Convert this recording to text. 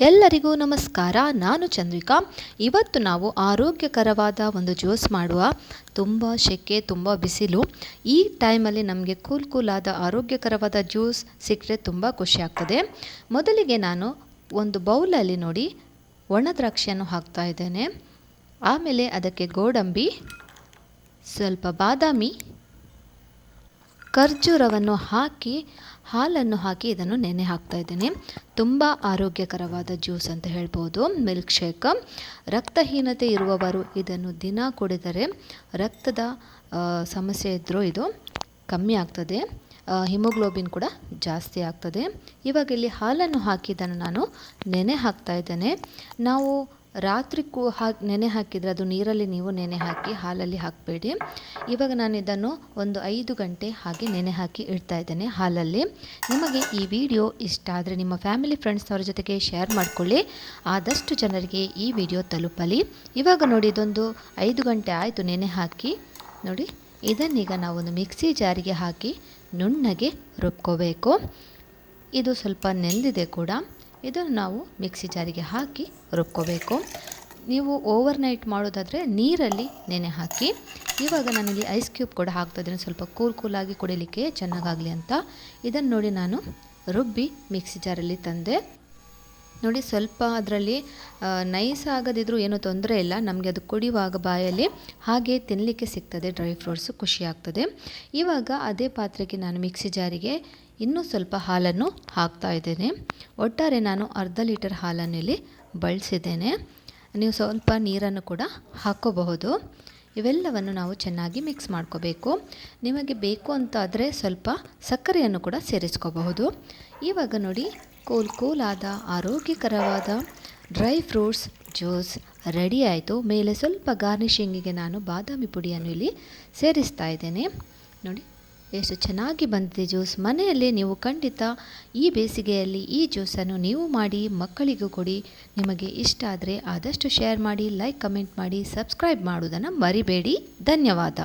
ಎಲ್ಲರಿಗೂ ನಮಸ್ಕಾರ. ನಾನು ಚಂದ್ರಿಕಾ. ಇವತ್ತು ನಾವು ಆರೋಗ್ಯಕರವಾದ ಒಂದು ಜ್ಯೂಸ್ ಮಾಡುವ. ತುಂಬ ಸೆಕೆ, ತುಂಬ ಬಿಸಿಲು. ಈ ಟೈಮಲ್ಲಿ ನಮಗೆ ಕೂಲ್ ಕೂಲಾದ ಆರೋಗ್ಯಕರವಾದ ಜ್ಯೂಸ್ ಸಿಕ್ಕರೆ ತುಂಬ ಖುಷಿ ಆಗ್ತದೆ. ಮೊದಲಿಗೆ ನಾನು ಒಂದು ಬೌಲಲ್ಲಿ ನೋಡಿ ಒಣ ದ್ರಾಕ್ಷಿಯನ್ನು ಹಾಕ್ತಾ ಇದ್ದೇನೆ. ಆಮೇಲೆ ಅದಕ್ಕೆ ಗೋಡಂಬಿ, ಸ್ವಲ್ಪ ಬಾದಾಮಿ ಖರ್ಜೂರವನ್ನು ಹಾಕಿ, ಹಾಲನ್ನು ಹಾಕಿ ಇದನ್ನು ನೆನೆ ಹಾಕ್ತಾ ಇದ್ದೇನೆ. ತುಂಬ ಆರೋಗ್ಯಕರವಾದ ಜ್ಯೂಸ್ ಅಂತ ಹೇಳ್ಬೋದು. ಮಿಲ್ಕ್ ಶೇಕ್ ರಕ್ತಹೀನತೆ ಇರುವವರು ಇದನ್ನು ದಿನ ಕುಡಿದರೆ ರಕ್ತದ ಸಮಸ್ಯೆ ಇದ್ದರೂ ಇದು ಕಮ್ಮಿ ಆಗ್ತದೆ. ಹಿಮೋಗ್ಲೋಬಿನ್ ಕೂಡ ಜಾಸ್ತಿ ಆಗ್ತದೆ. ಇವಾಗ ಇಲ್ಲಿ ಹಾಲನ್ನು ಹಾಕಿ ಇದನ್ನು ನಾನು ನೆನೆ ಹಾಕ್ತಾ ಇದ್ದೇನೆ. ನಾವು ರಾತ್ರಿ ಕೂ ಹಾಕಿ ನೆನೆ ಹಾಕಿದರೆ ಅದು ನೀರಲ್ಲಿ ನೀವು ನೆನೆ ಹಾಕಿ ಹಾಲಲ್ಲಿ ಹಾಕಬೇಡಿ. ಇವಾಗ ನಾನು ಇದನ್ನು ಒಂದು ಐದು ಗಂಟೆ ಹಾಗೆ ನೆನೆ ಹಾಕಿ ಇಡ್ತಾ ಇದ್ದೇನೆ ಹಾಲಲ್ಲಿ. ನಿಮಗೆ ಈ ವಿಡಿಯೋ ಇಷ್ಟ ಆದರೆ ನಿಮ್ಮ ಫ್ಯಾಮಿಲಿ ಫ್ರೆಂಡ್ಸ್ನವ್ರ ಜೊತೆಗೆ ಶೇರ್ ಮಾಡಿಕೊಳ್ಳಿ. ಆದಷ್ಟು ಜನರಿಗೆ ಈ ವಿಡಿಯೋ ತಲುಪಲಿ. ಇವಾಗ ನೋಡಿ ಇದೊಂದು ಐದು ಗಂಟೆ ಆಯಿತು ನೆನೆ ಹಾಕಿ. ನೋಡಿ, ಇದನ್ನೀಗ ನಾವೊಂದು ಮಿಕ್ಸಿ ಜಾರಿಗೆ ಹಾಕಿ ನುಣ್ಣಗೆ ರುಬ್ಕೋಬೇಕು. ಇದು ಸ್ವಲ್ಪ ನೆಂದಿದೆ ಕೂಡ. ಇದನ್ನು ನಾವು ಮಿಕ್ಸಿ ಜಾರಿಗೆ ಹಾಕಿ ರುಬ್ಕೋಬೇಕು. ನೀವು ಓವರ್ ನೈಟ್ ಮಾಡೋದಾದರೆ ನೀರಲ್ಲಿ ನೆನೆ ಹಾಕಿ, ಇವಾಗ ನಾನಿಲ್ಲಿ ಐಸ್ ಕ್ಯೂಬ್ ಕೂಡ ಹಾಕ್ತಾ ಇದ್ದೀನಿ ಸ್ವಲ್ಪ ಕೂಲ್ ಕೂಲಾಗಿ ಕುಡಿಲಿಕ್ಕೆ ಚೆನ್ನಾಗಾಗಲಿ ಅಂತ. ಇದನ್ನು ನೋಡಿ ನಾನು ರುಬ್ಬಿ ಮಿಕ್ಸಿ ಜಾರಲ್ಲಿ ತಂದೆ. ನೋಡಿ ಸ್ವಲ್ಪ ಅದರಲ್ಲಿ ನೈಸ್ ಆಗದಿದ್ರೂ ಏನೂ ತೊಂದರೆ ಇಲ್ಲ. ನಮಗೆ ಅದು ಕುಡಿಯುವಾಗ ಬಾಯಲ್ಲಿ ಹಾಗೆ ತಿನ್ನಲಿಕ್ಕೆ ಸಿಗ್ತದೆ. ಡ್ರೈ ಫ್ರೂಟ್ಸು ಖುಷಿ ಆಗ್ತದೆ. ಇವಾಗ ಅದೇ ಪಾತ್ರೆಗೆ ನಾನು ಮಿಕ್ಸಿ ಜಾರಿಗೆ ಇನ್ನೂ ಸ್ವಲ್ಪ ಹಾಲನ್ನು ಹಾಕ್ತಾ ಇದ್ದೇನೆ. ಒಟ್ಟಾರೆ ನಾನು ಅರ್ಧ ಲೀಟರ್ ಹಾಲನ್ನು ಇಲ್ಲಿ ಬಳಸಿದ್ದೇನೆ. ನೀವು ಸ್ವಲ್ಪ ನೀರನ್ನು ಕೂಡ ಹಾಕ್ಕೋಬಹುದು ಇವೆಲ್ಲವನ್ನು ನಾವು ಚೆನ್ನಾಗಿ ಮಿಕ್ಸ್ ಮಾಡ್ಕೋಬೇಕು. ನಿಮಗೆ ಬೇಕು ಅಂತಾದರೆ ಸ್ವಲ್ಪ ಸಕ್ಕರೆಯನ್ನು ಕೂಡ ಸೇರಿಸ್ಕೋಬಹುದು. ಇವಾಗ ನೋಡಿ ಕೂಲ್ ಕೂಲಾದ ಆರೋಗ್ಯಕರವಾದ ಡ್ರೈ ಫ್ರೂಟ್ಸ್ ಜ್ಯೂಸ್ ರೆಡಿ ಆಯಿತು. ಮೇಲೆ ಸ್ವಲ್ಪ ಗಾರ್ನಿಷಿಂಗಿಗೆ ನಾನು ಬಾದಾಮಿ ಪುಡಿಯನ್ನು ಇಲ್ಲಿ ಸೇರಿಸ್ತಾ ಇದ್ದೇನೆ. ನೋಡಿ, ಎಷ್ಟು ಚೆನ್ನಾಗಿ ಬಂದಿದೆ ಜ್ಯೂಸ್. ಮನೆಯಲ್ಲಿ ನೀವು ಖಂಡಿತ ಈ ಬೇಸಿಗೆಯಲ್ಲಿ ಈ ಜ್ಯೂಸನ್ನು ನೀವು ಮಾಡಿ ಮಕ್ಕಳಿಗೂ ಕೊಡಿ. ನಿಮಗೆ ಇಷ್ಟ ಆದರೆ ಆದಷ್ಟು ಶೇರ್ ಮಾಡಿ, ಲೈಕ್, ಕಮೆಂಟ್ ಮಾಡಿ, ಸಬ್ಸ್ಕ್ರೈಬ್ ಮಾಡುವುದನ್ನು ಮರಿಬೇಡಿ. ಧನ್ಯವಾದ.